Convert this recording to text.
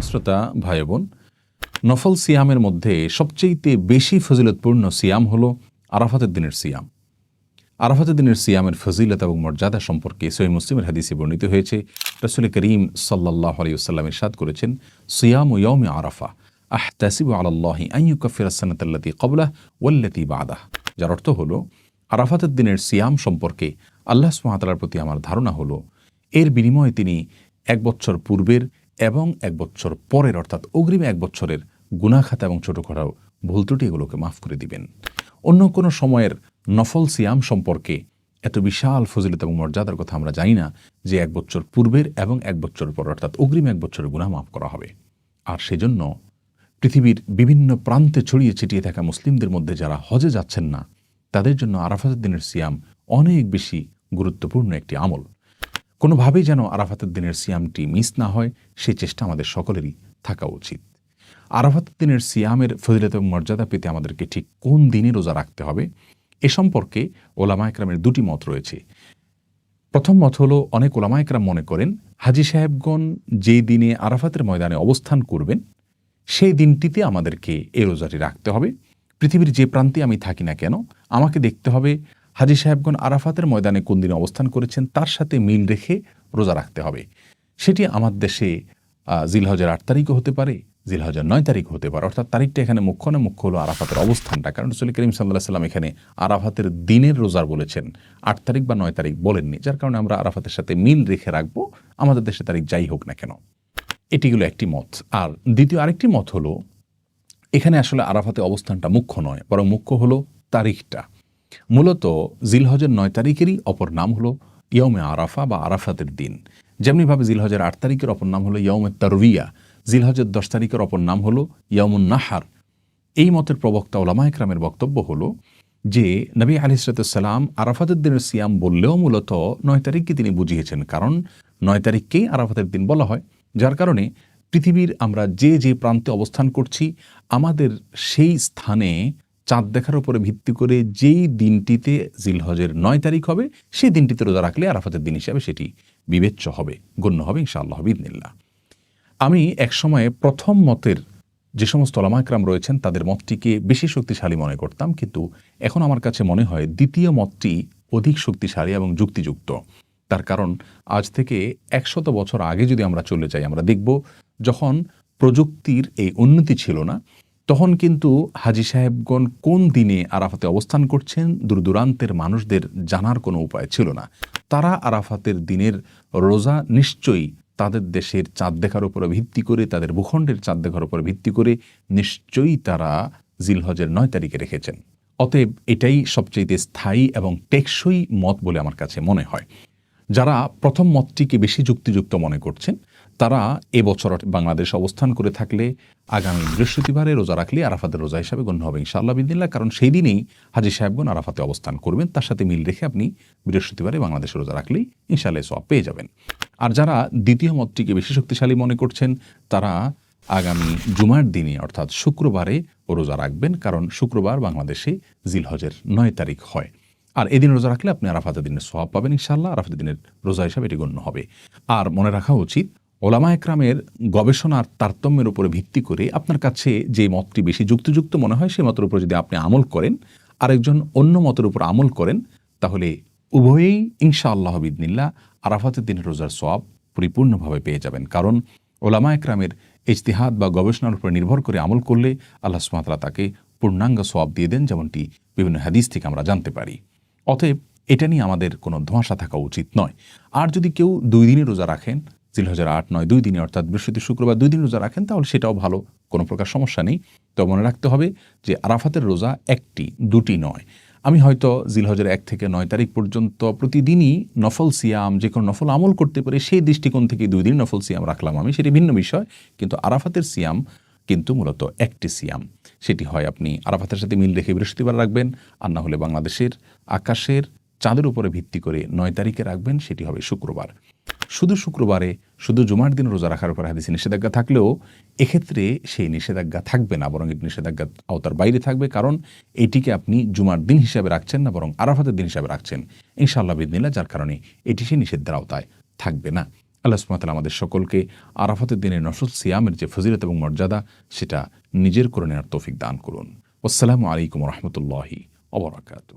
দর্শক শ্রোতা ভাই বোন নফল সিয়ামের মধ্যে সবচেয়েতে বেশি ফজিলতপূর্ণ সিয়াম হলো আরাফাতের দিনের সিয়াম। আরাফাতের দিনের সিয়ামের ফজিলত এবং মর্যাদা সম্পর্কে সৈয় মুসলিমের হাদিসে বর্ণিত হয়েছে। রসুল করিম সাল্লাহ আলিউসাল্লাম ইরশাদ করেছেন, সিয়াম ইয়মে আরাফা আহ তাসিব আল্লাহি আইয়ু কফির সানাতাল্লাতি কবলাহ ওয়াল্লাতি বাদাহ। যার অর্থ হলো, আরাফাতের দিনের সিয়াম সম্পর্কে আল্লাহ সুমাতালার প্রতি আমার ধারণা হলো, এর বিনিময়ে তিনি এক বছর পূর্বের এবং এক বছর পরের, অর্থাৎ অগ্রিম এক বছরের গুনাখাতা এবং ছোটোখাটো ভুল ত্রুটি এগুলোকে মাফ করে দিবেন। অন্য কোনো সময়ের নফল সিয়াম সম্পর্কে এত বিশাল ফজিলত এবং মর্যাদার কথা আমরা জানি না যে এক বছর পূর্বের এবং এক বছর পর, অর্থাৎ অগ্রিম এক বছরের গুনাহ মাফ করা হবে। আর সেজন্য পৃথিবীর বিভিন্ন প্রান্তে ছড়িয়ে ছিটিয়ে থাকা মুসলিমদের মধ্যে যারা হজে যাচ্ছেন না, তাদের জন্য আরাফাতের দিনের সিয়াম অনেক বেশি গুরুত্বপূর্ণ একটি আমল। কোনোভাবেই যেন আরাফাতের দিনের সিয়ামটি মিস না হয় সেই চেষ্টা আমাদের সকলেরই থাকা উচিত। আরাফাতের দিনের সিয়ামের ফজিলত এবং মর্যাদা পেতে আমাদেরকে ঠিক কোন দিনে রোজা রাখতে হবে, এ সম্পর্কে ওলামা একরামের দুটি মত রয়েছে। প্রথম মত হলো, অনেক ওলামা একরাম মনে করেন, হাজি সাহেবগণ যেই দিনে আরাফাতের ময়দানে অবস্থান করবেন, সেই দিনটিতে আমাদেরকে এই রোজাটি রাখতে হবে। পৃথিবীর যে প্রান্তে আমি থাকি না কেন, আমাকে দেখতে হবে হাজি সাহেবগণ আরাফাতের ময়দানে কোন দিনে অবস্থান করেছেন তার সাথে মিল রেখে রোজা রাখতে হবে। সেটি আমার দেশে জিলহজের আট তারিখও হতে পারে, জিলহজের নয় তারিখ হতে পারে। অর্থাৎ তারিখটা এখানে মুখ্য না মুখ্য হলো আরাফাতের অবস্থানটা। কারণ রসুল করিম সাল্লাহ সাল্লাম এখানে আরাফাতের দিনের রোজার বলেছেন। আট তারিখ বা নয় তারিখ বলেননি। যার কারণে আমরা আরাফাতের সাথে মিল রেখে রাখব। আমাদের দেশে তারিখ যাই হোক না কেন। এটি এটিগুলো একটি মত। আর দ্বিতীয় আরেকটি মত হলো, এখানে আসলে আরাফাতে অবস্থানটা মুখ্য নয়, বরং মুখ্য হলো তারিখটা। মূলত জিলহজের নয় তারিখেরই অপর নাম হলো ইয়মে আরাফা বা আরাফাতের দিন। যেমনিভাবে জিলহজের আট তারিখের অপর নাম হলো ইয়মে তারবিয়া জিলহজের দশ তারিখের অপর নাম হলো ইয়মুন নাহার। এই মতের প্রবক্তা ওলামা একরামের বক্তব্য হলো যে, নবী আলিসালাম আরাফাতের দিনের সিয়াম বললেও মূলত নয় তারিখকে তিনি বুঝিয়েছেন, কারণ নয় তারিখকেই আরাফাতের দিন বলা হয়। যার কারণে পৃথিবীর আমরা যে যে প্রান্তে অবস্থান করছি, আমাদের সেই স্থানে চাঁদ দেখার উপরে ভিত্তি করে যেই দিনটিতে জিলহজের নয় তারিখ হবে, সেই দিনটিতে রোজা রাখলে আরাফাতের দিন হিসাবে সেটি বিবেচ্য হবে, গণ্য হবে ইনশাআল্লাহ বিদিনিল্লা আমি এক একসময়ে প্রথম মতের যে সমস্ত ওলামাকরাম রয়েছেন, তাদের মতটিকে বেশি শক্তিশালী মনে করতাম, কিন্তু এখন আমার কাছে মনে হয় দ্বিতীয় মতটি অধিক শক্তিশালী এবং যুক্তিযুক্ত। তার কারণ, আজ থেকে একশত বছর আগে যদি আমরা চলে যাই, আমরা দেখব যখন প্রযুক্তির এই উন্নতি ছিল না তখন কিন্তু হাজি সাহেবগণ কোন দিনে আরাফাতে অবস্থান করছেন, দূরদূরান্তের মানুষদের জানার কোনো উপায় ছিল না। তারা আরাফাতের দিনের রোজা নিশ্চয়ই তাদের দেশের চাঁদ দেখার উপরে ভিত্তি করে, তাদের ভূখণ্ডের চাঁদ দেখার উপরে ভিত্তি করে নিশ্চয়ই তারা জিলহজের নয় তারিখে রেখেছেন। অতএব এটাই সবচেয়ে স্থায়ী এবং টেকসই মত বলে আমার কাছে মনে হয়। যারা প্রথম মতটিকে বেশি যুক্তিযুক্ত মনে করছেন তারা এবছর বাংলাদেশ অবস্থান করে থাকলে আগামী বৃহস্পতিবারে রোজা রাখলে আরাফাতের রোজা হিসাবে গণ্য হবে ইনশাআল্লাহ বিদিল্লা কারণ সেই দিনেই হাজি সাহেবগণ আরাফাতে অবস্থান করবেন। তার সাথে মিল রেখে আপনি বৃহস্পতিবারে বাংলাদেশে রোজা রাখলেই ইনশাআল্লাহ সব পেয়ে যাবেন। আর যারা দ্বিতীয় মতটিকে বেশি শক্তিশালী মনে করছেন, তারা আগামী জুমার দিনে, অর্থাৎ শুক্রবারে রোজা রাখবেন, কারণ শুক্রবার বাংলাদেশে জিলহজের নয় তারিখ হয়। আর এদিন রোজা রাখলে আপনি আরাফাতের দিনের সব পাবেন ইনশাল্লাহ আরাফাতের দিনের রোজা হিসাবে এটি গণ্য হবে। আর মনে রাখা উচিত ওলামা একরামের গবেষণার তারতম্যের উপরে ভিত্তি করে আপনার কাছে যে মতটি বেশি যুক্তিযুক্ত মনে হয়, সেই মতের উপর যদি আপনি আমল করেন, আরেকজন অন্য মতের উপর আমল করেন, তাহলে উভয়েই ইনশা আল্লাহ বিদনিল্লা আরাফাতের দিনের রোজার সব পরিপূর্ণভাবে পেয়ে যাবেন। কারণ ওলামা একরামের ইজতিহাদ বা গবেষণার উপর নির্ভর করে আমল করলে আল্লাহ সুমাতলা তাকে পূর্ণাঙ্গ সব দিয়ে দেন, যেমনটি বিভিন্ন হাদিস থেকে আমরা জানতে পারি। অতএব এটা নিয়ে আমাদের কোনো ধোঁয়াশা থাকা উচিত নয়। আর যদি কেউ দুই দিনই রোজা রাখেন হাজার আট নয়, দুই দিনে, অর্থাৎ বৃহস্পতি, শুক্রবার দুই দিন রোজা রাখেন, তাহলে সেটাও ভালো, কোনো প্রকার সমস্যা নেই। তো মনে রাখতে হবে যে আরাফাতের রোজা একটি, দুটি নয়। আমি হয়তো জিলহজের এক থেকে নয় তারিখ পর্যন্ত প্রতিদিনই নফল সিয়াম, যে কোনো নফল আমল করতে পারে, সেই দৃষ্টিকোণ থেকে দুই দিন নফল সিয়াম রাখলাম আমি, সেটি ভিন্ন বিষয়, কিন্তু আরাফাতের সিয়াম কিন্তু মূলত একটি সিয়াম। সেটি হয় আপনি আরাফাতের সাথে মিল রেখে বৃহস্পতিবার রাখবেন, আর না হলে বাংলাদেশের, আকাশের চাঁদের উপরে ভিত্তি করে নয় তারিখে রাখবেন, সেটি হবে শুক্রবার। শুধু শুক্রবারে, শুধু জুমার দিন রোজা রাখার উপর হাদিসে নিষেধাজ্ঞা থাকলেও এক্ষেত্রে সেই নিষেধাজ্ঞা থাকবে না, বরং এটি নিষেধাজ্ঞা আওতার বাইরে থাকবে, কারণ এটিকে আপনি জুমার দিন হিসাবে রাখছেন না, বরং আরাফাতের দিন হিসাবে রাখছেন। ইনশাআল্লাহ বিদিনিল্লা যার কারণে এটি সেই নিষেধের আওতায় থাকবে না। আল্লাহ সুমাতাল আমাদের সকলকে আরাফাতের দিনে নসল, সিয়ামের যে ফজিলত এবং মর্যাদা, সেটা নিজের করে নেওয়ার তৌফিক দান করুন। আসসালামু আলাইকুম রহমতুল্লাহি অবরাকাতু